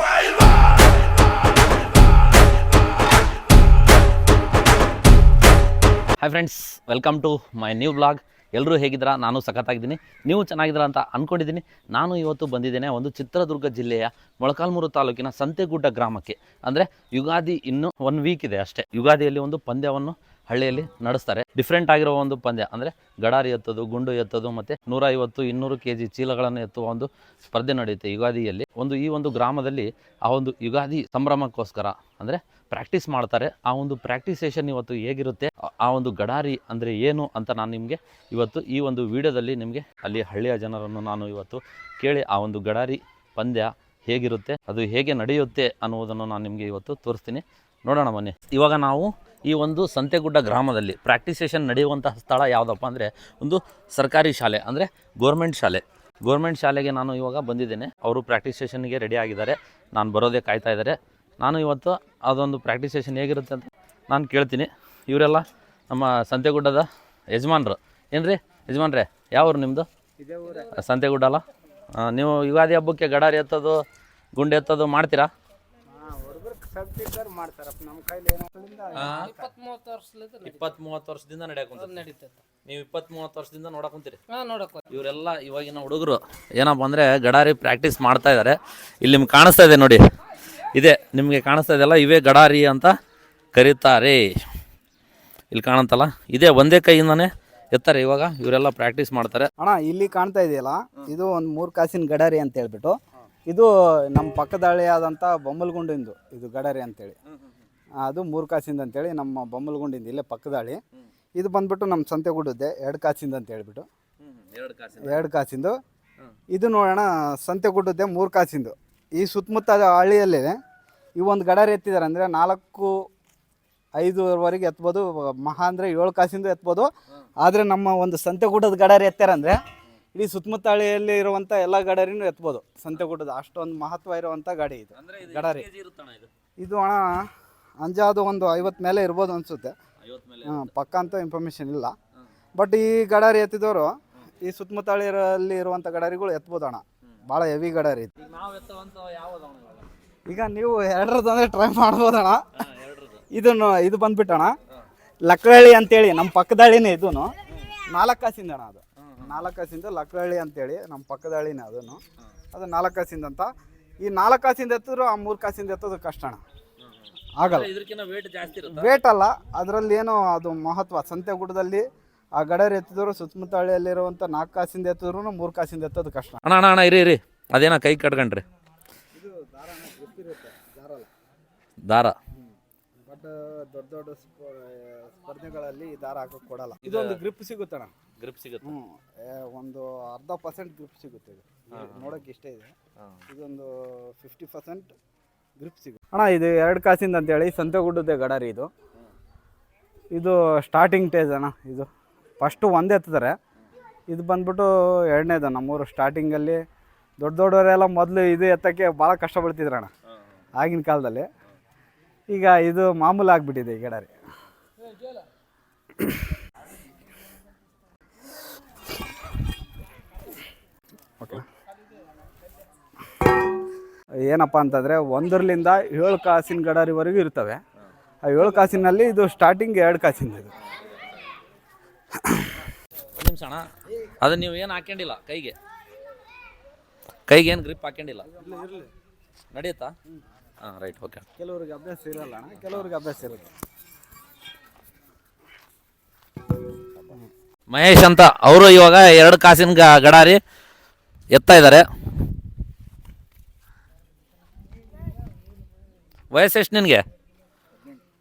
Hi friends welcome to my new blog ಎಲ್ಲರೂ ಹೇಗಿದ್ದೀರ? ನಾನು ಸಖತ್ತಾಗಿದ್ದೀನಿ. ನೀವು ಚೆನ್ನಾಗಿದ್ದೀರಾ ಅಂತ ಅಂದ್ಕೊಂಡಿದ್ದೀನಿ ನಾನು ಇವತ್ತು ಬಂದಿದ್ದೇನೆ ಒಂದು ಚಿತ್ರದುರ್ಗ ಜಿಲ್ಲೆಯ ಮೊಳಕಾಲ್ಮೂರು ತಾಲೂಕಿನ ಸಂತೆಗುಡ್ಡ ಗ್ರಾಮಕ್ಕೆ. ಅಂದರೆ ಯುಗಾದಿ ಇನ್ನೂ ಒನ್ ವೀಕ್ ಇದೆ ಅಷ್ಟೇ. ಯುಗಾದಿಯಲ್ಲಿ ಒಂದು ಪಂದ್ಯವನ್ನು ಹಳ್ಳಿಯಲ್ಲಿ ನಡೆಸ್ತಾರೆ. ಡಿಫ್ರೆಂಟ್ ಆಗಿರೋ ಒಂದು ಪಂದ್ಯ, ಅಂದರೆ ಗಡಾರಿ ಎತ್ತೋದು, ಗುಂಡು ಎತ್ತೋದು, ಮತ್ತು ನೂರ ಐವತ್ತು ಇನ್ನೂರು ಕೆ ಜಿ ಚೀಲಗಳನ್ನು ಎತ್ತುವ ಒಂದು ಸ್ಪರ್ಧೆ ನಡೆಯುತ್ತೆ ಯುಗಾದಿಯಲ್ಲಿ. ಒಂದು ಈ ಒಂದು ಗ್ರಾಮದಲ್ಲಿ ಆ ಒಂದು ಯುಗಾದಿ ಸಂಭ್ರಮಕ್ಕೋಸ್ಕರ, ಅಂದರೆ ಪ್ರಾಕ್ಟೀಸ್ ಮಾಡ್ತಾರೆ. ಆ ಒಂದು ಪ್ರಾಕ್ಟೀಸೇಷನ್ ಇವತ್ತು ಹೇಗಿರುತ್ತೆ? ಆ ಒಂದು ಗಡಾರಿ ಅಂದರೆ ಏನು ಅಂತ ನಾನು ನಿಮಗೆ ಇವತ್ತು ಈ ಒಂದು ವಿಡಿಯೋದಲ್ಲಿ ನಿಮಗೆ ಅಲ್ಲಿ ಹಳ್ಳಿಯ ಜನರನ್ನು ನಾನು ಇವತ್ತು ಕೇಳಿ ಆ ಒಂದು ಗಡಾರಿ ಪಂದ್ಯ ಹೇಗಿರುತ್ತೆ, ಅದು ಹೇಗೆ ನಡೆಯುತ್ತೆ ಅನ್ನುವುದನ್ನು ನಾನು ನಿಮಗೆ ಇವತ್ತು ತೋರಿಸ್ತೀನಿ. ನೋಡೋಣ ಬನ್ನಿ. ಇವಾಗ ನಾವು ಈ ಒಂದು ಸಂತೆಗುಡ್ಡ ಗ್ರಾಮದಲ್ಲಿ ಪ್ರಾಕ್ಟೀಸ್ ಸೆಷನ್ ನಡೆಯುವಂತಹ ಸ್ಥಳ ಯಾವುದಪ್ಪ ಅಂದರೆ ಒಂದು ಸರ್ಕಾರಿ ಶಾಲೆ ಅಂದರೆ ಗೋರ್ಮೆಂಟ್ ಶಾಲೆ. ಗೋರ್ಮೆಂಟ್ ಶಾಲೆಗೆ ನಾನು ಇವಾಗ ಬಂದಿದ್ದೇನೆ. ಅವರು ಪ್ರಾಕ್ಟೀಸ್ ಸೆಷನ್ಗೆ ರೆಡಿ ಆಗಿದ್ದಾರೆ. ನಾನು ಬರೋದೇ ಕಾಯ್ತಾ ಇದ್ದಾರೆ. ನಾನು ಇವತ್ತು ಅದೊಂದು ಪ್ರಾಕ್ಟೀಸ್ ಸೆಷನ್ ಹೇಗಿರುತ್ತೆ ಅಂತ ನಾನು ಕೇಳ್ತೀನಿ. ಇವರೆಲ್ಲ ನಮ್ಮ ಸಂತೆಗುಡ್ಡದ ಯಜಮಾನ್ರು. ಏನು ರೀ ಯಜಮಾನ್ರೆ ಯಾವ್ರು ನಿಮ್ಮದು ಸಂತೆಗುಡ್ಡ ಅಲ್ಲ? ನೀವು ಯುಗಾದಿ ಹಬ್ಬಕ್ಕೆ ಗಡಾರಿ ಎತ್ತೋದು ಗುಂಡೆ ಎತ್ತೋದು ಮಾಡ್ತೀರಾ? ಸಬ್ತಿದ್ದಾರೆ ಮಾಡ್ತಾರಪ್ಪ ನಮ್ಮ ಕೈಲಿ ಏನೋದ್ರಿಂದ ಇಪ್ಪತ್ತ್ ಮೂವತ್ತು ವರ್ಷದಿಂದ ಇಪ್ಪತ್ತ್ ಮೂವತ್ತು ವರ್ಷದಿಂದ ನಡೆಯಕ್ಕೆ ನಡೀತೈತೆ. ನೀವು ಇಪ್ಪತ್ತ್ ಮೂವತ್ತು ವರ್ಷದಿಂದ ನೋಡಕ್ ಕುಂತೀರಿ? ಹಾ ನೋಡಕ್ ಇವರೆಲ್ಲ ಇವಾಗಿನ ಹುಡುಗರು ಏನಪ್ಪ ಅಂದ್ರೆ ಗಡಾರಿ ಪ್ರಾಕ್ಟೀಸ್ ಮಾಡ್ತಾ ಇದ್ದಾರೆ ಇಲ್ಲಿ ನಿಮ್ಗೆ ಕಾಣಿಸ್ತಾ ಇದೆ ನೋಡಿ. ಇದೆ ನಿಮಗೆ ಕಾಣಿಸ್ತಾ ಇದೆಯಲ್ಲ ಇವೇ ಗಡಾರಿ ಅಂತ ಕರೀತಾರೆ. ಇಲ್ಲಿ ಕಾಣಂತಲ್ಲ ಇದೇ ಒಂದೇ ಕೈಯಿಂದಾನೆ ಎತ್ತಾರೆ ಇವಾಗ. ಇವರೆಲ್ಲ ಪ್ರಾಕ್ಟೀಸ್ ಮಾಡ್ತಾರೆ. ಅಣ್ಣ ಇಲ್ಲಿ ಕಾಣ್ತಾ ಇದೆಯಲ್ಲ? ಇದು ಒಂದು ಮೂರು ಕಾಸಿನ ಗಡಾರಿ ಅಂತ ಹೇಳ್ಬಿಟ್ಟು. ಇದು ನಮ್ಮ ಪಕ್ಕದ ಹಳ್ಳಿಯಾದಂಥ ಬೊಮ್ಮಲ್ಗುಂಡಿಂದು ಇದು ಗಡರಿ ಅಂತೇಳಿ. ಅದು ಮೂರು ಕಾಸಿಂದ ಅಂತೇಳಿ ನಮ್ಮ ಬೊಮ್ಮಲ್ಗುಂಡಿಂದು ಇಲ್ಲೇ ಪಕ್ಕದ ಹಳ್ಳಿ ಇದು ಬಂದ್ಬಿಟ್ಟು ನಮ್ಮ ಸಂತೆಗುಡ್ಡದ್ದೆ ಎರಡು ಕಾಸಿಂದ ಅಂತ ಹೇಳ್ಬಿಟ್ಟು. ಎರಡು ಕಾಸು ಎರಡು ಕಾಸಿಂದು. ಇದು ನೋಡೋಣ ಸಂತೆಗುಡ್ಡದ್ದೆ ಮೂರು ಕಾಸಿಂದು. ಈ ಸುತ್ತಮುತ್ತ ಹಳ್ಳಿಯಲ್ಲಿದೆ ಈ ಒಂದು ಗಡರಿ ಎತ್ತಿದ್ದಾರೆ ಅಂದರೆ ನಾಲ್ಕು ಐದುವರೆಗೆ ಎತ್ಬೋದು ಮಹಾ ಅಂದರೆ ಏಳು ಕಾಸಿಂದ ಎತ್ಬೋದು. ಆದರೆ ನಮ್ಮ ಒಂದು ಸಂತೆಗುಡ್ಡದ ಗಡಾರಿ ಎತ್ತಾರಂದರೆ ಇಡೀ ಸುತ್ತಮುತ್ತ ಹಳ್ಳಿಯಲ್ಲಿ ಇರುವಂಥ ಎಲ್ಲ ಗಡರಿನೂ ಎತ್ಬೋದು. ಸಂತೆಗುಡ್ಡದ ಅಷ್ಟೊಂದು ಮಹತ್ವ ಇರುವಂಥ ಗಾಡಿ ಇದು. ಗಡಾರಿ. ಇದು? ಅಣ್ಣ ಅಂಜಾದು ಒಂದು ಐವತ್ತು ಮೇಲೆ ಇರ್ಬೋದು ಅನಿಸುತ್ತೆ. ಹಾಂ ಪಕ್ಕ ಅಂತ ಇನ್ಫಾರ್ಮೇಷನ್ ಇಲ್ಲ. ಬಟ್ ಈ ಗಡಾರಿ ಎತ್ತಿದವರು ಈ ಸುತ್ತಮುತ್ತ ಹಳ್ಳಿಯಲ್ಲಿ ಇರುವಂಥ ಗಡಾರಿಗಳು ಎತ್ಬೋದು ಅಣ್ಣ ಭಾಳ ಹೆವಿ ಗಡಾರಿ ಇದು. ಈಗ ನೀವು ಎರಡರದ್ದು ಅಂದರೆ ಟ್ರೈ ಮಾಡ್ಬೋದಣ್ಣ ಇದನ್ನು ಇದು ಬಂದ್ಬಿಟ್ಟಣ ಲಕ್ಕಹಳ್ಳಿ ಅಂತೇಳಿ ನಮ್ಮ ಪಕ್ಕದಳ್ಳಿನೇ ಇದೂ ನಾಲ್ಕು ಕಾಸಿಂದಣ ಅಣ್ಣ ಅದು. ನಾಲ್ಕು ಕಾಸಿಂದ ಲಕ್ಕಳಹಳ್ಳಿ ಅಂತೇಳಿ ನಮ್ಮ ಪಕ್ಕದ ಹಳ್ಳಿನೇ ಅದನ್ನು. ಅದು ನಾಲ್ಕಾಸಿಂದ ಅಂತ. ಈ ನಾಲ್ಕಾಸಿಂದ ಎತ್ತಿದ್ರು ಆ ಮೂರು ಕಾಸಿಂದ ಎತ್ತೋದು ಕಷ್ಟ ಅಣ್ಣ. ಆಗಲ್ಲ. ಇದಕ್ಕಿಂತ ವೇಟ್ ಜಾಸ್ತಿ ಇರುತ್ತೆ? ವೇಟ್ ಅಲ್ಲ. ಅದರಲ್ಲಿ ಏನೋ ಅದು ಮಹತ್ವ? ಸಂತೆಗುಡ್ಡದಲ್ಲಿ ಆ ಗಡರ್ ಎತ್ತಿದ್ರು ಸುತ್ತಮುತ್ತ ಹಳ್ಳಿಯಲ್ಲಿರುವಂಥ ನಾಲ್ಕು ಕಾಸಿಂದ ಎತ್ತಿದ್ರು ಮೂರು ಕಾಸಿಂದ ಎತ್ತೋದು ಕಷ್ಟ. ಅಣ್ಣ ಅಣ್ಣ ಅಣ್ಣ ಇರಿ ಇರಿ. ಅದೇನ ಕೈ ಕಟ್ಕೊಂಡ್ರಿ. ದಾರ ಬಟ್ ದೊಡ್ಡ ದೊಡ್ಡ ಸ್ಪರ್ಧೆಗಳಲ್ಲಿ ದಾರ ಹಾಕೋಕೆ ಕೊಡಲ್ಲ. ಇದೊಂದು ಗ್ರಿಪ್ ಸಿಗುತ್ತಣ್ಣ. ಗ್ರಿಪ್ ಸಿಗುತ್ತೆ? ಹ್ಞೂ ಒಂದು ಅರ್ಧ ಪರ್ಸೆಂಟ್ ಗ್ರಿಪ್ ಸಿಗುತ್ತೆ ಇದು. ನೋಡೋಕೆ ಇಷ್ಟೇ ಇದೆ. ಇದೊಂದು ಫಿಫ್ಟಿ ಪರ್ಸೆಂಟ್ ಗ್ರಿಪ್ ಸಿಗುತ್ತೆ. ಅಣ್ಣ ಇದು ಎರಡು ಕಾಸಿಂದ ಅಂತೇಳಿ ಸಂತೆಗುಡ್ಡದ ಗಡಾರಿ ಇದು. ಇದು ಸ್ಟಾರ್ಟಿಂಗ್ ಟೇಜ್ ಅಣ್ಣ ಇದು. ಫಸ್ಟು ಒಂದೇ ಎತ್ತಿದ್ದಾರೆ ಇದು ಬಂದ್ಬಿಟ್ಟು ಎರಡನೇದು ನಮ್ಮೂರು ಸ್ಟಾರ್ಟಿಂಗಲ್ಲಿ ದೊಡ್ಡ ದೊಡ್ಡವರೆಲ್ಲ ಮೊದಲು ಇದು ಎತ್ತಕ್ಕೆ ಭಾಳ ಕಷ್ಟಪಡ್ತಿದ್ರು ಅಣ್ಣ ಆಗಿನ ಕಾಲದಲ್ಲಿ. ಈಗ ಇದು ಮಾಮೂಲು ಆಗಿಬಿಟ್ಟಿದೆ ಈ ಗಡಾರಿ ಓಕೆ. ಏನಪ್ಪ ಅಂತಂದರೆ ಒಂದರಿಂದ ಏಳು ಕಾಸಿನ ಗಡಾರಿವರೆಗೂ ಇರ್ತವೆ. ಆ ಏಳು ಕಾಸಿನಲ್ಲಿ ಇದು ಸ್ಟಾರ್ಟಿಂಗ್ ಎರಡು ಕಾಸಿಂದ ಇದು. ಒಂದು ನಿಮಿಷ ಅಣ್ಣ. ಅದು ನೀವು ಏನು ಹಾಕ್ಕೊಂಡಿಲ್ಲ ಕೈಗೆ? ಕೈಗೆ ಏನು ಗ್ರಿಪ್ ಹಾಕ್ಕೊಂಡಿಲ್ಲ ನಡೆಯುತ್ತಾ? ಹಾಂ ರೈಟ್ ಓಕೆ ಕೆಲವ್ರಿಗೆ ಅಭ್ಯಾಸ ಇರಲ್ಲ ಅಣ್ಣ. ಕೆಲವ್ರಿಗೆ ಅಭ್ಯಾಸ ಇರುತ್ತೆ ಮಹೇಶ್ ಅಂತ ಅವರು ಇವಾಗ ಎರಡು ಕಾಸಿನ ಗಡಾರಿ ಎತ್ತಾ ಇದ್ದಾರೆ. ವಯಸ್ಸು ಎಷ್ಟು ನಿನಗೆ?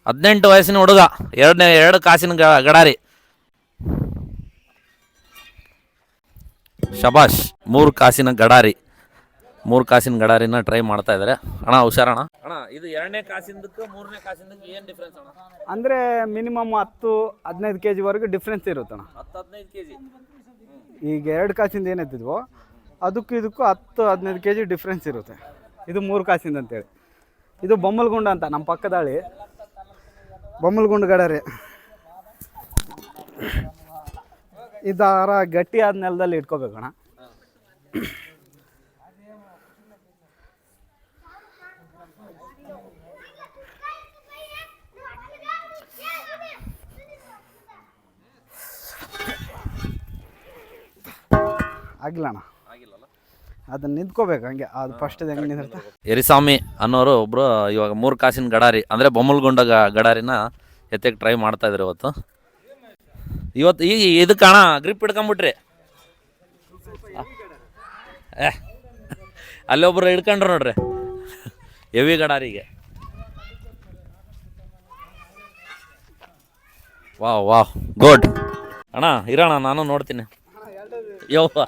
ಹದಿನೆಂಟು ವಯಸ್ಸಿನ ಹುಡುಗ ಎರಡನೇ ಎರಡು ಕಾಸಿನ ಗಡಾರಿ. ಶಬಾಷ್ ಮೂರು ಕಾಸಿನ ಗಡಾರಿ. ಮೂರು ಕಾಸಿನ ಗಡಾರಿನ ಟ್ರೈ ಮಾಡ್ತಾ ಇದ್ದಾರೆ. ಅಣ್ಣ ಹುಷಾರಣ್ಣ? ಅಣ್ಣ ಇದು ಎರಡನೇ ಕಾಸಿಂದಕ್ಕೆ ಮೂರನೇ ಕಾಸಿಂದಕ್ಕೆ ಏನು ಡಿಫ್ರೆನ್ಸ್ ಅಣ್ಣ? ಅಂದರೆ ಮಿನಿಮಮ್ ಹತ್ತು ಹದಿನೈದು ಕೆ ಜಿವರೆಗೂ ಡಿಫ್ರೆನ್ಸ್ ಇರುತ್ತಣ್ಣ. ಹತ್ತು ಹದಿನೈದು ಕೆ ಜಿ ಈಗ ಎರಡು ಕಾಸಿಂದ ಏನೆತ್ತಿದ್ವೋ ಅದಕ್ಕೂ ಇದಕ್ಕೂ ಹತ್ತು ಹದಿನೈದು ಕೆ ಜಿ ಡಿಫ್ರೆನ್ಸ್ ಇರುತ್ತೆ. ಇದು ಮೂರು ಕಾಸಿಂದ ಅಂತೇಳಿ. ಇದು ಬೊಮ್ಮಲ್ಗುಂಡ ಅಂತ ನಮ್ಮ ಪಕ್ಕದಾಳಿ ಬೊಮ್ಮಲ್ಗುಂಡ ಗಡರಿ. ಈ ದಾರ ಗಟ್ಟಿಯಾದ ನೆಲದಲ್ಲಿ ಇಟ್ಕೋಬೇಕಣ್ಣ. ಆಗಿಲ್ಲಣ್ಣ ಅದನ್ನ ನಿಂತ್ಕೋಬೇಕು ಹಂಗೆ. ಅದು ಫಸ್ಟ್ ಹೆಂಗೆ ನಿಂದಿರುತ್ತೆ ಎರಿಸ್ವಾಮಿ ಅನ್ನೋರು ಒಬ್ರು ಇವಾಗ ಮೂರು ಕಾಸಿನ ಗಡಾರಿ ಅಂದ್ರೆ ಬೊಮ್ಮಲ್ಗೊಂಡ ಗ- ಗಡಾರಿನ ಎತ್ತಕ್ಕೆ ಟ್ರೈ ಮಾಡ್ತಾ ಇದ್ರು ಇವತ್ತು. ಇವತ್ತು ಈ ಇದಕ್ಕೆ ಅಣ್ಣ ಗ್ರಿಪ್ ಹಿಡ್ಕೊಂಬಿಟ್ರಿ. ಏ ಅಲ್ಲೊಬ್ರು ಹಿಡ್ಕೊಂಡ್ರು ನೋಡ್ರಿ. ಹೆವಿ ಗಡಾರಿಗೆ. ವಾವ್ ವಾವ್ ಗುಡ್ ಅಣ್ಣ ಇರೋಣ ನಾನು ನೋಡ್ತೀನಿ. ಯವ್ವ.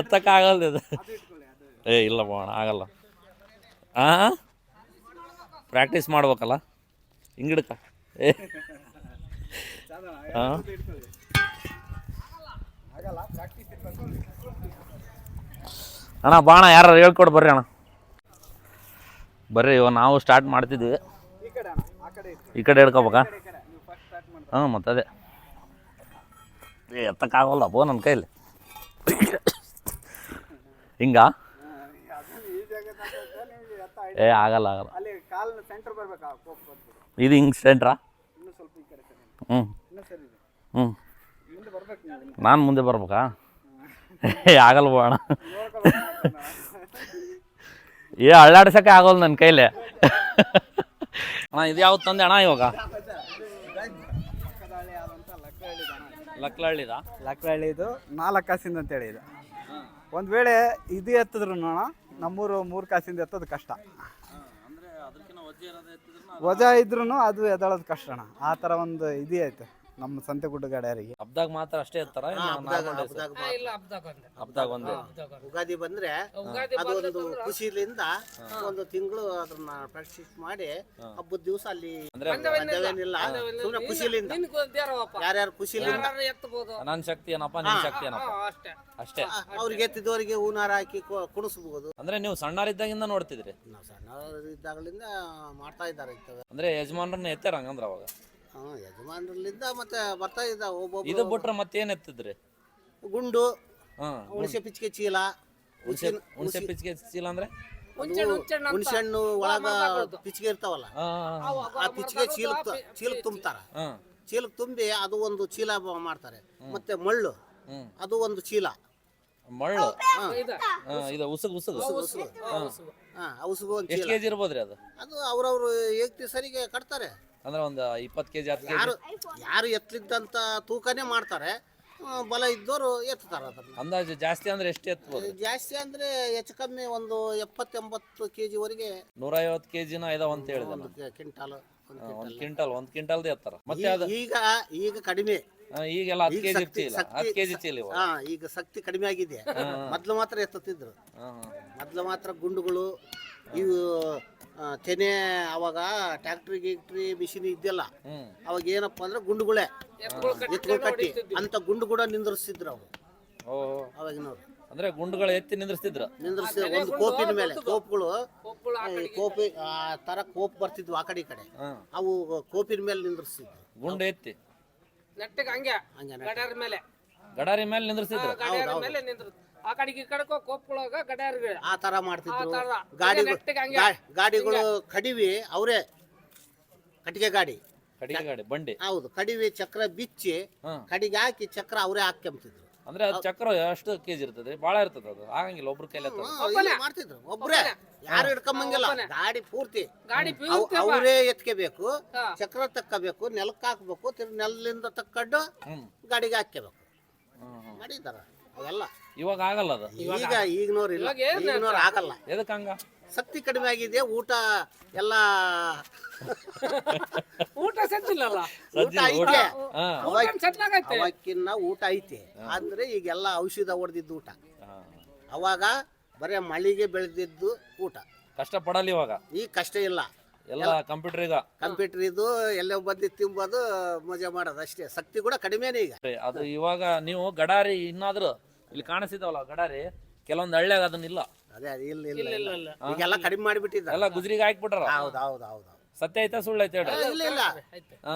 ಎತ್ತಕ್ಕಾಗಲ್ಲ ಇದು. ಏ ಇಲ್ಲ ಅಣ್ಣ ಆಗಲ್ಲ. ಹಾಂ ಪ್ರಾಕ್ಟೀಸ್ ಮಾಡ್ಬೇಕಲ್ಲ? ಹಿಂಗಿಡ್ಕ ಏ. ಹಾಂ ಅಣ್ಣ ಬಾಣ ಯಾರು ಹೇಳ್ಕೊಡು ಬರ್ರಿ ಅಣ್ಣ. ಬರ್ರಿ ಇವಾಗ ನಾವು ಸ್ಟಾರ್ಟ್ ಮಾಡ್ತಿದ್ವಿ. ಈ ಕಡೆ ಹಿಡ್ಕೋಬೇಕಾ ಹಾಂ ಮತ್ತೆ ಅದೇ ಎತ್ತಕ್ಕಾಗಲ್ಲ ಬೋ ನನ್ನ ಕೈಲಿ. ಹಿಂಗ? ಏ ಆಗಲ್ಲ ಆಗಲ್ಲ. ಅಲ್ಲಿ ಕಾಲಿನ ಸೆಂಟರ್ ಬರ್ಬೇಕಾ? ಇದು ಹಿಂಗ್ ಸೆಂಟ್ರಾ ಇನ್ನೂ ಸ್ವಲ್ಪ ಈ ಕಡೆ ಸರಿ ಹ್ಞೂ ಸರಿ ಇದೆ ಹ್ಞೂ ನಾನು ಮುಂದೆ ಬರ್ಬೇಕಾ? ಏ ಆಗಲ್ಲ ಬೋ ಅಣ್ಣ ಏ ಅಳ್ಳಾಡ್ಸಕ್ಕೆ ಆಗೋಲ್ಲ ನನ್ನ ಕೈಲಿ. ಅಣ್ಣ ಇದು ಯಾವ್ದು ತಂದೆ ಅಣ್ಣ ಇವಾಗ. ಲಕ್ಲಹಳ್ಳಿದ ಲಕ್ಲಹಳ್ಳಿದು ನಾಲ್ಕು ಕಾಸಿಂದ ಅಂತ ಇದು ಒಂದು ವೇಳೆ ಇದು ಎತ್ತಿದ್ರು ನೋಡ ನಮ್ಮೂರು ಮೂರು ಕಾಸಿಂದ ಎತ್ತೋದು ಕಷ್ಟ. ವಜಾ ಇದ್ರೂ ಅದು ಎದಳೋದು ಕಷ್ಟ ಅಣ್ಣ. ಆ ಥರ ಒಂದು ಇದು ಐತೆ. ನಮ್ಮ ಸಂತೆಗುಡ್ಡ ಗಾಡಿಯರಿಗೆ. ಹಬ್ದಾಗ ಮಾತ್ರ ಅಷ್ಟೇ ಇರ್ತಾರ? ಹಬ್ಬದಾಗ ಇಲ್ಲ ಹಬ್ದಾಗ ಒಂದೇ ಹಬ್ದಾಗ ಒಂದೇ. ಹಬ್ದಾಗ ಒಂದೇ. ಉಗಾದಿ ಬಂದ್ರೆ ಉಗಾದಿ ಅದು ಒಂದು ಬಂದ್ರೆ ಖುಷಿಲಿಂದ ಒಂದು ತಿಂಗಳು ಅದನ್ನ ಪ್ರಾಕ್ಟೀಸ್ ಮಾಡಿ ಹಬ್ಬದ ದಿವಸ ಅಲ್ಲಿ ಅಂದ್ರೆ ಸುಮ್ಮನೆ ಖುಷಿಲಿಂದ. ಯಾರ್ಯಾರು ಖುಷಿಲಿಂದ. ಯಾರು ಎತ್ತಬಹುದು ನನ್ನ ಶಕ್ತಿ ಏನಪ್ಪ ನಿನ್ ಶಕ್ತಿ ಏನಪ್ಪ? ಅಷ್ಟೇ. ಅಷ್ಟೇ. ಅವ್ರಿಗೆ ಎತ್ತಿದವರಿಗೆ ಹೂನಾರ ಹಾಕಿ ಕುಣಿಸಬಹುದು ಕುಣಿಸ್ಬೋದು. ಅಂದ್ರೆ ನೀವು ಸಣ್ಣರಿದ್ದಾಗಿಂದ ನೋಡ್ತಿದ್ರಿ? ನಾವು ಇದ್ದಾಗಲಿಂದ ಮಾಡ್ತಾ ಇದ್ದಾರೆ. ಅಂದ್ರೆ ಯಜಮಾನ್ರನ್ನ ಎತ್ತಾರ ಹಂಗಂದ್ರ ಅವಾಗ? ಹಾ ಯಜಮಾನರಲ್ಲಿಂದ ಮತ್ತೆ ಬರ್ತಾ ಇದ್ದ ಇದು ಒಬ್ಬೊಬ್ರು ಬಿಟ್ರೆ ಮತ್ತೇನ್ ಎತ್ತಿದ್ರಿ? ಗುಂಡು ಹಾ. ಹುಣಸೆ ಪಿಚ್ಕೆ ಚೀಲ ಹುಣಸೆ ಹುಣಸೆ ಪಿಚ್ಕೆ ಚೀಲ ಅಂದ್ರೆ? ಹುಂಚೆಣ್ಣು ಹುಂಚೆಣ್ಣು ಅಂತ. ಹುಣಸೆಹಣ್ಣು ಒಳಗ ಪಿಚ್ಕೆ ಇರ್ತಾವಲ್ಲ? ಹಾ ಆ ಪಿಚ್ಕೆ ಚೀಲ ಚೀಲ ತುಂಬ್ತಾರ ಹಾ. ಚೀಲಕ್ಕೆ ತುಂಬಿ ಅದು ಒಂದು ಚೀಲ ಬ- ಮಾಡ್ತಾರೆ. ಮತ್ತೆ ಮಳ್ಳು ಹ್ಮ್. ಅದು ಒಂದು ಚೀಲ. ಮಳ್ಳು? ಇದು. ಹಾ, ಇದು ಉಸುಗ್ ಉಸುಗ್. ಹಾ ಔಸುಗು ಒಂದು ಎಷ್ಟು ಚೀಲ. ಕೆಜಿ ಇರ್ಬೋದ್ರಿ ಅದು? ಅದು ಅವ್ರವ್ರು ಏಕ್ತಿ ಸರಿಗೆ ಕಟ್ತಾರೆ. ಅಂದ್ರೆ ಒಂದು ಇಪ್ಪತ್ತು ಕೆಜಿ ಹತ್ತು ಯಾರು ಯಾರು ಎತ್ತಲಿದ್ದಂತ ತೂಕನೇ ಮಾಡ್ತಾರೆ. ಆ, ಬಲ ಇದ್ದವರು ಎತ್ತುತ್ತಾರೆ ಅದನ್ನ. ಅಂದಾಜು ಜಾಸ್ತಿ ಅಂದ್ರೆ ಎಷ್ಟು ಎತ್ಬೋದು? ಜಾಸ್ತಿ ಅಂದ್ರೆ ಹೆಚ್ಚು ಕಮ್ಮಿ ಒಂದು ಎಪ್ಪತ್ತೆಂಬತ್ತು ಕೆ ಜಿವರೆಗೆ ನೂರೈವತ್ತು ಕೆಜಿನ ಇದಾವ ಅಂತ ಹೇಳಿದೆ ಒಂದು ಕ್ವಿಂಟಾಲ್. ಒಂದು ಕ್ವಿಂಟಲ್. ಒಂದ್ ಕ್ವಿಂಟಲ್ದೇ ಎತ್ತಾರ. ಮತ್ತೆ ಅದು? ಈಗ ಈಗ ಕಡಿಮೆ. ಆ, ಈಗೆಲ್ಲ ಹತ್ತು ಈಗ ಕೆಜಿ ಶಕ್ತಿ ಚೀಲ ಹತ್ತು ಕೆಜಿ ಚೀಲ ಇವಾಗ. ಹಾ ಈಗ ಶಕ್ತಿ ಕಡಿಮೆ ಆಗಿದೆ. ಮೊದ್ಲು ಮಾತ್ರ ಎತ್ತುತ್ತಿದ್ರು. ಹಾ, ಹಾ. ಮೊದ್ಲು ಮಾತ್ರ ಗುಂಡುಗಳು ಇವು ಆ, ತೆನೆ ಅವಾಗ ಟ್ಯಾಕ್ಟ್ರಿ ಗಿಕ್ಟ್ರಿ ಮಿಷಿನ್ ಇದ್ದಿಲ್ಲ ಹ್ಮ್. ಅವಾಗ ಏನಪ್ಪ ಅಂದ್ರೆ ಗುಂಡುಗಳೇ. ಎತ್ತುಗಳು ಕಟ್ಟಿ ಅಂತ ಗುಂಡು ಕೂಡ ನಿಂದ್ರಿಸ್ತಿದ್ರು ಅವರು ಓ ಅವಾಗಿನವ್ರು. ಅಂದ್ರೆ ಗುಂಡುಗಳು ಎತ್ತಿ ನಿಂದ್ರಿಸ್ತಿದ್ರು. ನಿಂದ್ರಿಸಿ ಒಂದು ಕೋಪಿನ ಮೇಲೆ ಕೋಪ್ಗಳು ಈ ಕೋಪಿ ಆ ತರ ಕೋಪ್ ಬರ್ತಿದ್ವು ಆ ಕಡೆ ಈ ಕಡೆ. ಹಾ. ಅವು ಕೋಪಿನ ಮೇಲೆ ನಿಂದ್ರಿಸ್ತಿದ್ರು ಗುಂಡು ಎತ್ತಿ. ನೆಟ್ಟಿಗೆ ಹಂಗೆ. ಹಂಗೆ ಗಡಾರ ಮೇಲೆ. ಗಡಾರಿ ಮೇಲೆ ನಿಂದ್ರಿಸಿದ್ರು ಗಡ್ಯಾರ ಮೇಲೆ ನಿಂದ್ರು ಆ ಕಡೆಗೆ ಈ ಆ ತರ ಮಾಡ್ತಿದ್ರು. ಆ. ಗಾಡಿಗಳು ನೆಟ್ಟಿಗೆ ಹಂಗೆ. ಗಾ- ಗಾಡಿಗಳು ಕಡಿವಿ ಅವರೇ ಕಟ್ಟಿಗೆ ಗಾಡಿ. ಕಡಿಗೆ ಗಾಡಿ ಬಂಡಿ. ಹೌದು ಕಡಿವಿ ಚಕ್ರ ಬಿಚ್ಚಿ ಹಾ. ಕಡಿಗೆ ಹಾಕಿ ಚಕ್ರ ಅವರೇ ಹಾಕ್ಕೊಂತಿದ್ರು ಅಂದ್ರೆ ಅದು ಚಕ್ರ ಎಷ್ಟು ಕೆಜಿ ಇರ್ತದೆ ಬಹಳ ಇರ್ತದೆ ಅದು. ಆಗಂಗಿಲ್ಲ ಒಬ್ರು ಕೈಲಿ ಎತ್ತಲ್ಲ ಹಾ, ಇಲ್ಲಿ ಮಾಡ್ತಿದ್ರು. ಒಬ್ರೇ. ಯಾರು ಹಿಡ್ಕೊಂಬಂಗಿಲ್ಲ. ಗಾಡಿ ಪೂರ್ತಿ. ಗಾಡಿ ಅವ್- ಪೂರ್ತಿ ಅವ. ಅವರೇ ಎತ್ಕೋಬೇಕು ಹಾ. ಚಕ್ರ ತಕ್ಕಬೇಕು ನೆಲಕ್ಕೆ ಹಾಕ್ಬೇಕು ತಿರ್ಗಿ ನೆಲದಿಂದ ತಕ್ಕೊಂಡು ಹ್ಮ್. ಗಾಡಿಗೆ ಹಾಕ್ಕೋಬೇಕು ಹ್ಮ್, ಹ್ಮ್. ಮಾಡಿದಾರ ಅವೆಲ್ಲ. ಇವಾಗ ಆಗಲ್ಲ ಅದು. ಈಗ ಈಗಿನವ್ರು ಇಲ್ಲ. ಇವಾಗ ಏನ್ ಈಗಿನವ್ರು ಆಗಲ್ಲ. ಎದಕ್ಕೆ ಹಂಗ? ಶಕ್ತಿ ಕಡಿಮೆ ಆಗಿದೆ ಊಟ ಎಲ್ಲ ಊಟ ಸಜ್ಜಿಲ್ಲಲ್ಲ? ಊಟ ಐತೆ. ಅವಕ್ಕಿನ್ನ ಊಟ ಐತೆ. ಅಂದ್ರೆ ಈಗೆಲ್ಲ ಔಷಧ ಹೊಡೆದಿದ್ದು ಊಟ. ಅವಾಗ ಬರೇ ಮಳಿಗೆ ಬೆಳೆದಿದ್ದು ಊಟ. ಕಷ್ಟ ಪಡಲ್ಲ ಇವಾಗ. ಈಗ ಕಷ್ಟ ಇಲ್ಲ. ಎಲ್ಲ ಕಂಪ್ಯೂಟರ್ ಈಗ. ಕಂಪ್ಯೂಟರ್ ಇದು ಎಲ್ಲೋ ಬಂದು ತಿಂಬೋದು ಮಜಾ ಮಾಡೋದು ಅಷ್ಟೇ. ಶಕ್ತಿ ಕೂಡ ಕಡಿಮೆನೇ ಈಗ. ಅದು ಇವಾಗ ನೀವು ಗಡಾರಿ ಇನ್ನಾದ್ರು ಇಲ್ಲಿ ಕಾಣಿಸಿದವಲ್ಲ ಗಡಾರಿ? ಕೆಲವೊಂದು ಹಳ್ಳಿಯಾಗ ಅದನ್ನಿಲ್ಲ. ಅದೇ ಅದೇ ಇಲ್ಲ ಇಲ್ಲ ಇಲ್ಲ ಇಲ್ಲ. ಈಗೆಲ್ಲ ಕಡಿಮೆ ಮಾಡಿಬಿಟ್ಟಿದ್ದಾರೆ. ಎಲ್ಲ ಗುಜ್ರಿಗೆ ಹಾಕ್ಬಿಟ್ರ ಹೌದು ಹೌದು ಹೌದು ಸತ್ಯ ಐತಾ ಸುಳ್ಳು ಐತೆ ಹೇಳ್ರಿ ಇಲ್ಲ ಇಲ್ಲ.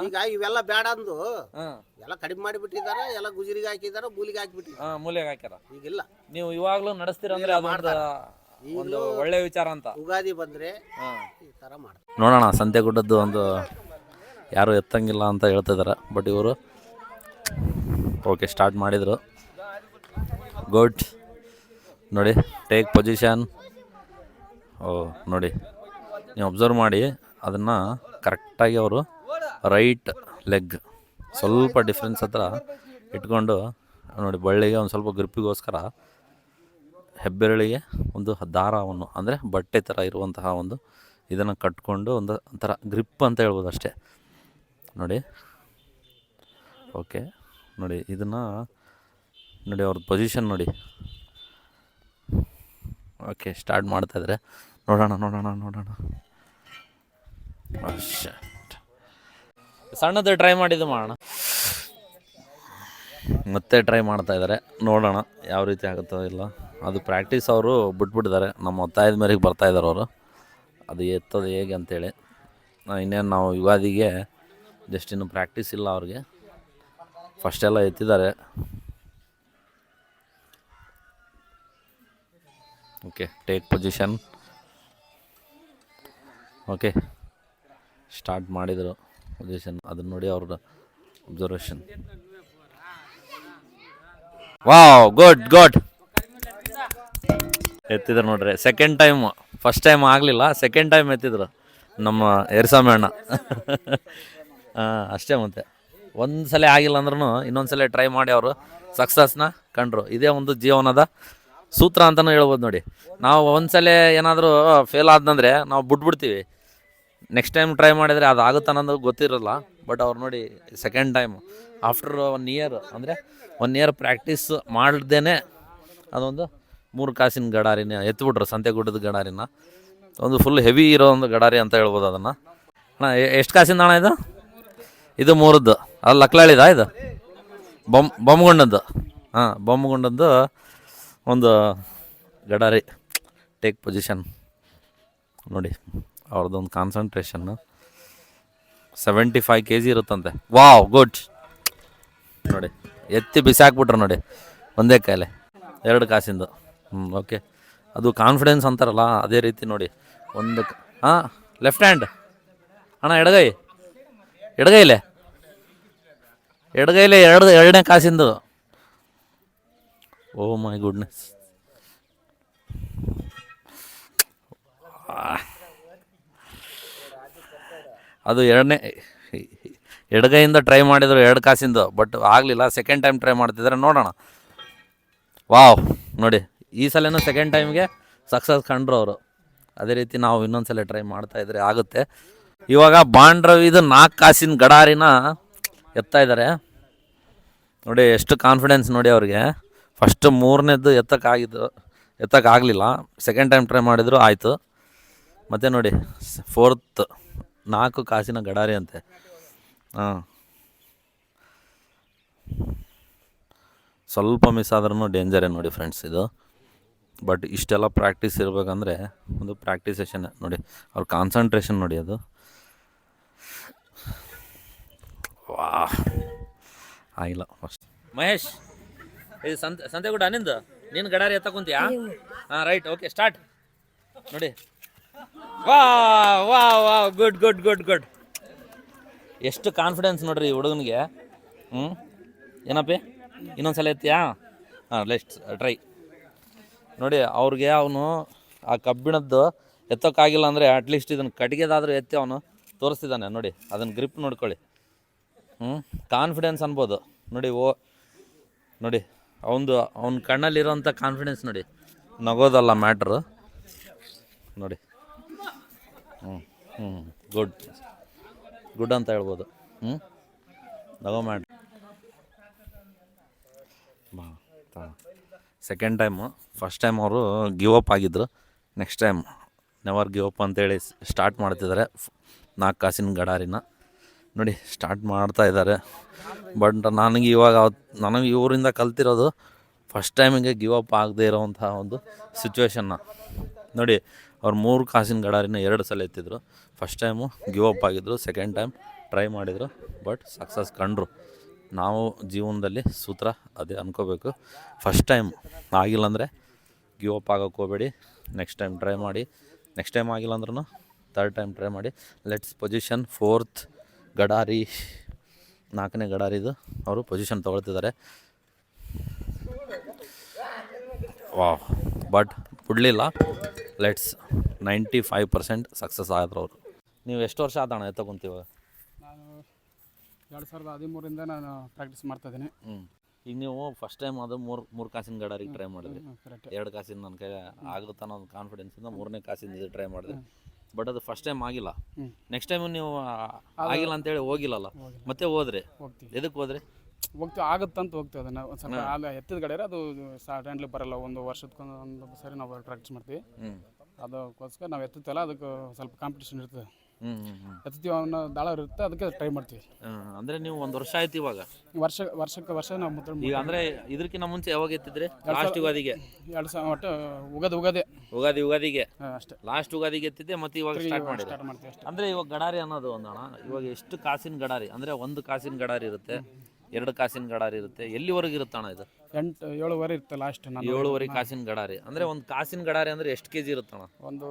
ಈಗ ಇವೆಲ್ಲ ಬೇಡ ಅಂದು ಹಾ. ಎಲ್ಲ ಕಡಿಮೆ ಮಾಡಿಬಿಟ್ಟಿದ್ದಾರೆ ಎಲ್ಲ ಗುಜರಿಗೆ ಹಾಕಿದ್ದಾರೆ ಮೂಲಿಗೆ ಹಾಕಿಬಿಟ್ಟಿದ್ದಾರೆ. ಹಾ ಮೂಲೆಗೆ ಹಾಕ್ಯಾರ. ಈಗಿಲ್ಲ. ನೀವು ಇವಾಗ್ಲೂ ನಡೆಸ್ತೀರ ಅಂದ್ರೆ ಅದೊಂದು ಒಂದು ಒಳ್ಳೆ ವಿಚಾರ ಅಂತ. ಉಗಾದಿ ಬಂದ್ರೆ ಹಾ. ಈ ತರ ಮಾಡ್ತಾರೆ. ನೋಡೋಣ ಸಂತೆಗುಡ್ಡದ್ದು ಒಂದು ಯಾರು ಎತ್ತಂಗಿಲ್ಲ ಅಂತ ಹೇಳ್ತಿದ್ದಾರೆ ಬಟ್ ಇವರು ಓಕೆ ಸ್ಟಾರ್ಟ್ ಮಾಡಿದರು. ಗುಡ್. ನೋಡಿ ಟೇಕ್ ಪೊಸಿಷನ್ ಓ, ನೋಡಿ, ನೀವು ಅಬ್ಸರ್ವ್ ಮಾಡಿ, ಅದನ್ನು ಕರೆಕ್ಟಾಗಿ ಅವರು ರೈಟ್ ಲೆಗ್ ಸ್ವಲ್ಪ ಡಿಫ್ರೆನ್ಸ್ ಹತ್ರ ಇಟ್ಕೊಂಡು, ನೋಡಿ, ಬಳ್ಳಿಗೆ ಒಂದು ಸ್ವಲ್ಪ ಗ್ರಿಪ್ಪಿಗೋಸ್ಕರ ಹೆಬ್ಬೆರಳಿಗೆ ಒಂದು ದಾರವನ್ನು, ಅಂದರೆ ಬಟ್ಟೆ ಥರ ಇರುವಂತಹ ಒಂದು ಇದನ್ನು ಕಟ್ಕೊಂಡು ಒಂದು ಒಂಥರ ಗ್ರಿಪ್ ಅಂತ ಹೇಳ್ಬೋದು ಅಷ್ಟೇ. ನೋಡಿ ಓಕೆ ನೋಡಿ, ಇದನ್ನು ನೋಡಿ ಅವ್ರದ್ದು ಪೊಸಿಷನ್ ನೋಡಿ. ಓಕೆ ಸ್ಟಾರ್ಟ್ ಮಾಡ್ತಾಯಿದ್ರೆ ನೋಡೋಣ ನೋಡೋಣ ನೋಡೋಣ. Oh. ಸಣ್ಣದು ಟ್ರೈ ಮಾಡಿದ್ದು ಮಾಡೋಣ. ಮತ್ತೆ ಟ್ರೈ ಮಾಡ್ತಾ ಇದ್ದಾರೆ ನೋಡೋಣ ಯಾವ ರೀತಿ ಆಗುತ್ತೋ ಇಲ್ಲ. ಅದು ಪ್ರಾಕ್ಟೀಸ್ ಅವರು ಬಿಟ್ಬಿಟ್ಟಿದ್ದಾರೆ. ನಮ್ಮ ಒತ್ತಾಯದ ಮೇರೆಗೆ ಬರ್ತಾ ಇದ್ದಾರೆ ಅವರು. ಅದು ಎತ್ತೋದು ಹೇಗೆ ಅಂತೇಳಿ. ಇನ್ನೇನು ನಾವು ಯುಗಾದಿಗೆ ಜಸ್ಟ್ ಇನ್ನು ಪ್ರಾಕ್ಟೀಸ್ ಇಲ್ಲ ಅವ್ರಿಗೆ. ಫಸ್ಟೆಲ್ಲ ಎತ್ತಿದ್ದಾರೆ. Okay take position okay start ಮಾಡಿದರು ಪೊಸಿಷನ್ ಅದನ್ನ ನೋಡಿ ಅವ್ರ ಅಬ್ಸರ್ವೇಷನ್ ವಾವ್ ಗುಡ್ ಗುಡ್ ಎತ್ತಿದ್ರು ನೋಡ್ರಿ. ಸೆಕೆಂಡ್ ಟೈಮ್ ಫಸ್ಟ್ ಟೈಮ್ ಆಗಲಿಲ್ಲ. ಸೆಕೆಂಡ್ ಟೈಮ್ ಎತ್ತಿದ್ರು ನಮ್ಮ ಎರ್ಸಾಮಿ ಅಣ್ಣ. ಅಷ್ಟೇ ಮತ್ತೆ. ಒಂದು ಸಲ ಆಗಿಲ್ಲ ಅಂದ್ರೂ ಇನ್ನೊಂದು ಸಲ ಟ್ರೈ ಮಾಡಿ ಅವರು ಸಕ್ಸಸ್ನ ಕಂಡ್ರು. ಇದೇ ಒಂದು ಜೀವನದ ಸೂತ್ರ ಅಂತಲೂ ಹೇಳ್ಬೋದು ನೋಡಿ. ನಾವು ಒಂದ್ಸಲ ಏನಾದರೂ ಫೇಲ್ ಆದ್ನಂದ್ರೆ ನಾವು ಬಿಟ್ಬಿಡ್ತೀವಿ. ನೆಕ್ಸ್ಟ್ ಟೈಮ್ ಟ್ರೈ ಮಾಡಿದರೆ ಅದು ಆಗುತ್ತೆ ಅನ್ನೋದು ಗೊತ್ತಿರಲ್ಲ ಬಟ್ ಅವ್ರು ನೋಡಿ second time after one year ಅಂದರೆ ಒನ್ ಇಯರ್ ಪ್ರಾಕ್ಟೀಸ್ ಮಾಡ್ದೇ ಅದೊಂದು ಮೂರು ಕಾಸಿನ ಗಡಾರಿನ, ಎತ್ಬಿಟ್ರು ಸಂತೆಗುಡ್ಡದ ಗಡಾರಿನ. ಒಂದು ಫುಲ್ ಹೆವಿ ಇರೋ ಒಂದು ಗಡಾರಿ ಅಂತ ಹೇಳ್ಬೋದು ಅದನ್ನು. ಅಣ್ಣ ಎಷ್ಟು ಕಾಸಿಂದ ಅಣ್ಣ ಇದು? ಇದು ಮೂರದ್ದು. ಅದು ಲಕ್ಲಾಳಿದ ಇದು? ಬೊಮ್ ಬೊಮ್ಮಗೊಂಡದ್ದು ಹಾಂ ಬೊಮ್ಮಗುಂಡದ್ದು ಒಂದು ಗಡಾರಿ ಟೇಕ್ ಪೊಸಿಷನ್ ನೋಡಿ, ಅವ್ರದ್ದೊಂದು concentration seventy five K G ಇರುತ್ತಂತೆ. ವಾವ್ ಗುಡ್ ನೋಡಿ, ಎತ್ತಿ ಬಿಸಾಕ್ಬಿಟ್ರು ನೋಡಿ, ಒಂದೇ ಕಾಯಿಲೆ ಎರಡು ಕಾಸಿಂದು. ಹ್ಞೂ ಓಕೆ ಅದು ಕಾನ್ಫಿಡೆನ್ಸ್ ಅಂತಾರಲ್ಲ, ಅದೇ ರೀತಿ ನೋಡಿ, ಒಂದು ಹಾಂ ಲೆಫ್ಟ್ ಹ್ಯಾಂಡ್ ಅಣ್ಣ, ಎಡಗೈ, ಎಡಗೈಲೆ ಎಡಗೈಲೆ ಎರಡು, ಎರಡನೇ ಕಾಸಿಂದು. ಓ ಮೈ ಗುಡ್ನೆಸ್ ಅದು ಎರಡನೇ, ಎಡಗೈಯಿಂದ ಟ್ರೈ ಮಾಡಿದರು ಎರಡು ಕಾಸಿಂದು ಬಟ್ ಆಗಲಿಲ್ಲ ಸೆಕೆಂಡ್ ಟೈಮ್ ಟ್ರೈ ಮಾಡ್ತಿದ್ದಾರೆ ನೋಡೋಣ. ವಾವ್ ನೋಡಿ, ಈ ಸಲನೂ ಸೆಕೆಂಡ್ ಟೈಮ್ಗೆ ಸಕ್ಸಸ್ ಕಂಡ್ರು ಅವರು. ಅದೇ ರೀತಿ ನಾವು ಇನ್ನೊಂದು ಸಲ ಟ್ರೈ ಮಾಡ್ತಾ ಇದ್ರೆ ಆಗುತ್ತೆ. ಇವಾಗ ಬಾಂಡ್ರವಿದು ನಾಲ್ಕು ಕಾಸಿನ ಗಡಾರಿನ ಎತ್ತಾ ಇದ್ದಾರೆ ನೋಡಿ, ಎಷ್ಟು ಕಾನ್ಫಿಡೆನ್ಸ್ ನೋಡಿ ಅವ್ರಿಗೆ. ಫಸ್ಟ್ ಮೂರನೇದ್ದು ಎತ್ತಕ್ಕಾಗಿದ್ದು, ಎತ್ತಕ್ಕಾಗಲಿಲ್ಲ. ಸೆಕೆಂಡ್ ಟೈಮ್ ಟ್ರೈ ಮಾಡಿದ್ರು, ಆಯಿತು. ಮತ್ತು ನೋಡಿ ಫೋರ್ತ್ ನಾಲ್ಕು ಕಾಸಿನ ಗಡಾರಿ ಅಂತೆ. ಹಾಂ. ಸ್ವಲ್ಪ ಮಿಸ್ ಆದ್ರೂ ಡೇಂಜರೇ ನೋಡಿ ಫ್ರೆಂಡ್ಸ್ ಇದು. ಬಟ್ ಇಷ್ಟೆಲ್ಲ ಪ್ರಾಕ್ಟೀಸ್ ಇರಬೇಕಂದ್ರೆ ಒಂದು ಪ್ರಾಕ್ಟೀಸ್ ಸೆಷನ್ ನೋಡಿ, ಅವ್ರ ಕಾನ್ಸಂಟ್ರೇಷನ್ ನೋಡಿ ಅದು. ವಾ ಆಗಿಲ್ಲ ಫಸ್ಟ್ ಮಹೇಶ್! ಇದು ಸಂತೆ ಸಂತೆಗುಡ ನಿಂದು? ನೀನು ಗಡಾರಿ ಎತ್ತ ಕುಂತೀಯಾ ಹಾಂ ರೈಟ್ ಓಕೆ ಸ್ಟಾರ್ಟ್ ನೋಡಿ. ವಾ ವಾ ವಾ ಗುಡ್ ಗುಡ್ ಗುಡ್ ಗುಡ್ ಎಷ್ಟು ಕಾನ್ಫಿಡೆನ್ಸ್ ನೋಡ್ರಿ ಈ ಹುಡುಗನಿಗೆ. ಹ್ಞೂ ಏನಪ್ಪಿ? ಇನ್ನೊಂದ್ಸಲ ಎತ್ತಿಯಾ? ಹಾಂ ಲೆಸ್ಟ್ ಟ್ರೈ ನೋಡಿ ಅವ್ರಿಗೆ ಅವನು ಆ ಕಬ್ಬಿಣದ್ದು ಎತ್ತೋಕ್ಕಾಗಿಲ್ಲ ಅಂದರೆ ಅಟ್ಲೀಸ್ಟ್ ಇದನ್ನು ಕಟ್ಟಿಗೆದಾದರೂ ಎತ್ತಿ ಅವನು ತೋರಿಸ್ತಿದ್ದಾನೆ. ನೋಡಿ ಅದನ್ನು ಗ್ರಿಪ್ ನೋಡ್ಕೊಳ್ಳಿ. ಹ್ಞೂ ಕಾನ್ಫಿಡೆನ್ಸ್ ಅನ್ಬೋದು. ನೋಡಿ ಓ ನೋಡಿ. ಅವನದು ಅವ್ನ ಕಣ್ಣಲ್ಲಿರೋಂಥ ಕಾನ್ಫಿಡೆನ್ಸ್ ನೋಡಿ. ನಗೋದಲ್ಲ ಮ್ಯಾಟ್ರು ನೋಡಿ. ಹ್ಞೂ ಹ್ಞೂ ಗುಡ್ ಗುಡ್ ಅಂತ ಹೇಳ್ಬೋದು. ಹ್ಞೂ ನಗೋ mat second time first time ಅವರು ಗಿವ್ ಅಪ್ ಆಗಿದ್ದರು next time never give up ಅಂತೇಳಿ ಸ್ಟಾರ್ಟ್ ಮಾಡ್ತಿದ್ದಾರೆ ನಾಲ್ಕು ಕಾಸಿನ ಗಡಾರಿನ. ನೋಡಿ ಸ್ಟಾರ್ಟ್ ಮಾಡ್ತಾ ಇದ್ದಾರೆ. ಬಟ್ ನನಗೆ ಇವಾಗ ನನಗೆ ಇವರಿಂದ ಕಲ್ತಿರೋದು ಫಸ್ಟ್ ಟೈಮಿಗೆ ಗಿವ್ ಅಪ್ ಆಗದೆ ಇರೋವಂಥ ಒಂದು ಸಿಚುವೇಶನ್ನ ನೋಡಿ, ಅವ್ರು ಮೂರು ಕಾಸಿನ ಗಡಾರಿನ ಎರಡು ಸಲ ಎತ್ತಿದ್ರು. ಫಸ್ಟ್ ಟೈಮು ಗಿವ್ ಅಪ್ ಆಗಿದ್ದರು ಸೆಕೆಂಡ್ ಟೈಮ್ ಟ್ರೈ ಮಾಡಿದರು ಬಟ್ ಸಕ್ಸಸ್ ಕಂಡ್ರು. ನಾವು ಜೀವನದಲ್ಲಿ ಸೂತ್ರ ಅದೇ ಅನ್ಕೋಬೇಕು. ಫಸ್ಟ್ ಟೈಮ್ ಆಗಿಲ್ಲ ಅಂದರೆ ಗಿವ್ ಅಪ್ ಆಗೋಕ್ಕೆ ಹೋಗಬೇಡಿ. ನೆಕ್ಸ್ಟ್ ಟೈಮ್ ಟ್ರೈ ಮಾಡಿ. ನೆಕ್ಸ್ಟ್ ಟೈಮ್ ಆಗಿಲ್ಲ ಅಂದ್ರೂ ಥರ್ಡ್ ಟೈಮ್ ಟ್ರೈ ಮಾಡಿ. ಲೆಟ್ಸ್ ಪೊಸಿಷನ್ ಫೋರ್ತ್ ಗಡಾರಿ ನಾಲ್ಕನೇ ಗಡಾರಿದು ಅವರು ಪೊಸಿಷನ್ ತೊಗೊಳ್ತಿದ್ದಾರೆ. ವಾಹ್ ಬಟ್ ಬಿಡಲಿಲ್ಲ let's ninety five percent success ಆದ್ರು ಅವರು. ನೀವು ಎಷ್ಟು ವರ್ಷ ಆದಣ ಎತ್ತಕೊಂತೀವ ನಾನು ಎರಡು ಸಾವಿರದ ಹದಿಮೂರಿಂದ ನಾನು ಪ್ರಾಕ್ಟೀಸ್ ಮಾಡ್ತಾ ಇದ್ದೀನಿ. ಹ್ಞೂ ಈಗ ನೀವು ಫಸ್ಟ್ ಟೈಮ್ ಅದು ಮೂರು ಮೂರು ಕಾಸಿನ ಗಡಾರಿಗೆ ಟ್ರೈ ಮಾಡಿದ್ರಿ. ಎರಡು ಕಾಸಿನ ನನ್ನ ಕೈ ಆಗುತ್ತೆ ಅನ್ನೋ ಒಂದು ಕಾನ್ಫಿಡೆನ್ಸಿಂದ ಮೂರನೇ ಕಾಸಿನ ಇದು ಟ್ರೈ ಮಾಡಿದ್ರಿ. ಬಟ್ ಅದು ಫಸ್ಟ್ ಟೈಮ್ ಆಗಿಲ್ಲ. ನೆಕ್ಸ್ಟ್ ಟೈಮ್ ನೀವು ಆಗಿಲ್ಲ ಅಂತೇಳಿ ಹೋಗಿಲ್ಲಲ್ಲ? ಮತ್ತೆ ಹೋದ್ರಿ? ಹೋಗ್ತೀವಿ. ಎದಕ್ಕೆ ಹೋದ್ರಿ? ಹೋಗ್ತೀವಿ ಆಗುತ್ತಂತ ಹೋಗ್ತೀವಿ ಅದನ್ನ. ಒಂದು ಸ್ವಲ್ಪ ಅಲ್ಲ ಎತ್ತಿದ ಕಡೆ ಅದು ಸಡನ್ಲಿ ಬರಲ್ಲ. ಒಂದು ವರ್ಷಕ್ಕೊಂದು ಒಂದು ಸರಿ ನಾವು ಪ್ರಾಕ್ಟೀಸ್ ಮಾಡ್ತೀವಿ. ಅದಕ್ಕೋಸ್ಕರ ನಾವು ಎತ್ತುತ್ತಲ್ಲ ಅದಕ್ಕೆ ಸ್ವಲ್ಪ ಕಾಂಪಿಟೇಷನ್ ಇರ್ತದೆ. ಎತ್ತೀವಿ ಅನ್ನೋ ದಾಳ ಇರುತ್ತೆ ಅದಕ್ಕೆ ಟ್ರೈ ಮಾಡ್ತೀವಿ. ಅಂದ್ರೆ ನೀವು ಒಂದು ವರ್ಷ ಆಯ್ತು ಇವಾಗ? ವರ್ಷ ವರ್ಷಕ್ಕೆ ವರ್ಷ ನಾವು ಮುದ್ರೆ ಈಗ ಅಂದ್ರೆ ಇದಕ್ಕಿಂತ ಮುಂಚೆ ಯಾವಾಗ ಎತ್ತಿದ್ರಿ? ಲಾಸ್ಟ್ ಯುಗಾದಿಗೆ ಎರಡು ಸಾವಿರ ಒಟ್ಟು ಉಗದ ಉಗದೆ. ಯುಗಾದಿ ಯುಗಾದಿಗೆ ಅಷ್ಟೇ. ಲಾಸ್ಟ್ ಉಗಾದಿಗೆ ಎತ್ತಿದ್ದೆ ಮತ್ತೆ ಇವಾಗ ಸ್ಟಾರ್ಟ್ ಮಾಡ್ತೀವಿ ಅಷ್ಟೇ. ಅಂದ್ರೆ ಇವಾಗ ಗಡಾರಿ ಅನ್ನೋದು ಒಂದು ಅಣ್ಣ ಇವಾಗ ಎಷ್ಟು ಕಾಸಿನ ಗಡಾರಿ? ಅಂದ್ರೆ ಒಂದು ಕಾಸಿನ ಗಡಾರಿ ಇರುತ್ತೆ ಎರಡು ಕಾಸಿನ ಗಡಾರಿ ಇರುತ್ತೆ ಎಲ್ಲಿವರೆಗೆ ಇರುತ್ತೆ ಅಣ್ಣ ಇದು? ಎಂಟು ಏಳುವರೆ ಇರುತ್ತೆ ಲಾಸ್ಟ್ ನಾನು. ಏಳುವರೆ ಕಾಸಿನ ಗಡಾರಿ. ಅಂದ್ರೆ ಒಂದು ಕಾಸಿನ ಗಡಾರಿ ಅಂದ್ರೆ ಎಷ್ಟು ಕೆಜಿ ಇರುತ್ತಣ್ಣ? ಒಂದು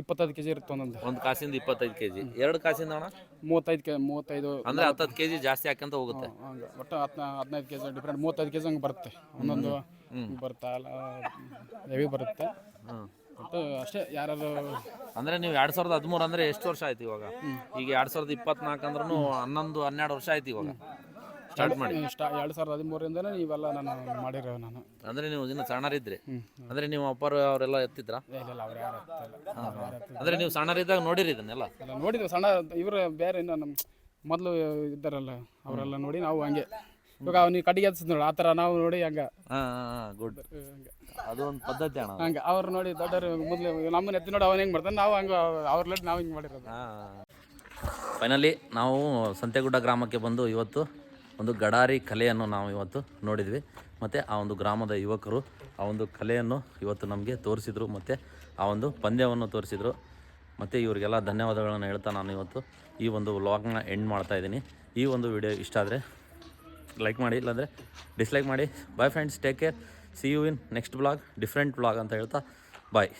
ಇಪ್ಪತ್ತೈದು ಕೆಜಿ ಇರುತ್ತೆ ಒಂದೊಂದು. ಒಂದು ಕಾಸಿಂದ ಇಪ್ಪತ್ತೈದು ಕೆಜಿ. ಎರಡು ಕಾಸಿಂದ ಅಣ್ಣ? ಮೂವತ್ತೈದು ಕೆ ಮೂವತ್ತೈದು ಅಂದ್ರೆ ಹತ್ತತ್ತು ಕೆಜಿ ಜಾಸ್ತಿ ಹಾಕಂತ ಹೋಗುತ್ತೆ. ಹಂಗೆ. ಒಟ್ಟು ಹತ್ತು ಹದಿನೈದು ಕೆಜಿ ಡಿಫ್ರೆಂಟ್ ಮೂವತ್ತೈದು ಕೆಜಿ ಹಂಗೆ ಬರುತ್ತೆ. ಒಂದೊಂದು ಬರುತ್ತೆ ಅಲ್ಲ ಹೆವಿ ಬರುತ್ತೆ. ಒಟ್ಟು ಅಷ್ಟೇ ಯಾರು ಅಂದ್ರೆ ನೀವು ಎರಡ್ ಸಾವಿರದ ಹದಿಮೂರು ಅಂದ್ರೆ ಎಷ್ಟು ವರ್ಷ ಆಯ್ತು ಇವಾಗ? ಈಗ ಎರಡ್ ಸಾವಿರದ ಇಪ್ಪತ್ನಾಲ್ಕು ಅಂದ್ರೂ ಹನ್ನೊಂದು ಹನ್ನೆರಡು ವರ್ಷ ಆಯ್ತು ಇವಾಗ. ಸ್ಟಾರ್ಟ್ ಮಾಡಿ. ಸ್ಟಾ ಎರಡು ಸಾವಿರದ ಹದಿಮೂರರಿಂದನೇ ಇವೆಲ್ಲ ನಾನು ಮಾಡಿರೋ ನಾನು. ಅಂದ್ರೆ ನೀವು ಇನ್ನು ಸಣ್ಣರಿದ್ರಿ ಅಂದ್ರೆ ನೀವು ಅಪ್ಪರು ಅವರೆಲ್ಲ ಎತ್ತಿದ್ರ? ಇಲ್ಲ ಇಲ್ಲ ಅವ್ರು ಯಾರು ಎತ್ತಿಲ್ಲ. ಅಂದ್ರೆ ನೀವು ಸಣ್ಣರಿದ್ದಾಗ ನೋಡಿರಿ ಇದನ್ನೆಲ್ಲ? ಎಲ್ಲ ನೋಡಿದ್ವಿ. ಸಣ್ಣ ಇವರು ಬೇರೆ ಇನ್ನು ನಮ್ಮ ಮೊದಲು ಇದ್ದಾರಲ್ಲ ಅವರೆಲ್ಲ ನೋಡಿ ನಾವು ಹಂಗೆ. ಇವಾಗ ಅವ್ನಿಗೆ ಕಟ್ಟಿಗೆ ಹಚ್ಚಿದ್ ನೋಡಿ ಆ ಥರ ನಾವು ನೋಡಿ ಹಂಗೆ. ಹಾ ಗುಡ್. ಹಂಗೆ. ಅದು ಒಂದು ಪದ್ಧತಿ ಅಣ್ಣ ಹಂಗೆ. ಅವ್ರು ನೋಡಿ ದೊಡ್ಡವರು ಮೊದಲು ನಮ್ಮನ್ನ ಎತ್ತಿ ನೋಡಿ ಅವ್ನು ಹೆಂಗೆ ಮಾಡ್ತಾನೆ ನಾವು ಹಂಗೆ ಅವ್ರ ಲೇಟ್ ನಾವು ಹಿಂಗೆ ಮಾಡಿರೋದು. ಫೈನಲಿ ನಾವು ಸಂತೆಗುಡ್ಡ ಗ್ರಾಮಕ್ಕೆ ಬಂದು ಇವತ್ತು ಒಂದು ಗಡಾರಿ ಕಲೆಯನ್ನು ನಾವು ಇವತ್ತು ನೋಡಿದ್ವಿ. ಮತ್ತು ಆ ಒಂದು ಗ್ರಾಮದ ಯುವಕರು ಆ ಒಂದು ಕಲೆಯನ್ನು ಇವತ್ತು ನಮಗೆ ತೋರಿಸಿದ್ರು. ಮತ್ತು ಆ ಒಂದು ಪಂದ್ಯವನ್ನು ತೋರಿಸಿದ್ರು. ಮತ್ತು ಇವರಿಗೆಲ್ಲ ಧನ್ಯವಾದಗಳನ್ನು ಹೇಳ್ತಾ ನಾನು ಇವತ್ತು ಈ ಒಂದು ವ್ಲಾಗ್ನ ಎಂಡ್ ಮಾಡ್ತಾ ಇದ್ದೀನಿ. ಈ ಒಂದು ವಿಡಿಯೋ ಇಷ್ಟ ಆದರೆ ಲೈಕ್ ಮಾಡಿ, ಇಲ್ಲಾಂದರೆ ಡಿಸ್ಲೈಕ್ ಮಾಡಿ. Bye friends take care see you in next blog different blog ಅಂತ ಹೇಳ್ತಾ ಬಾಯ್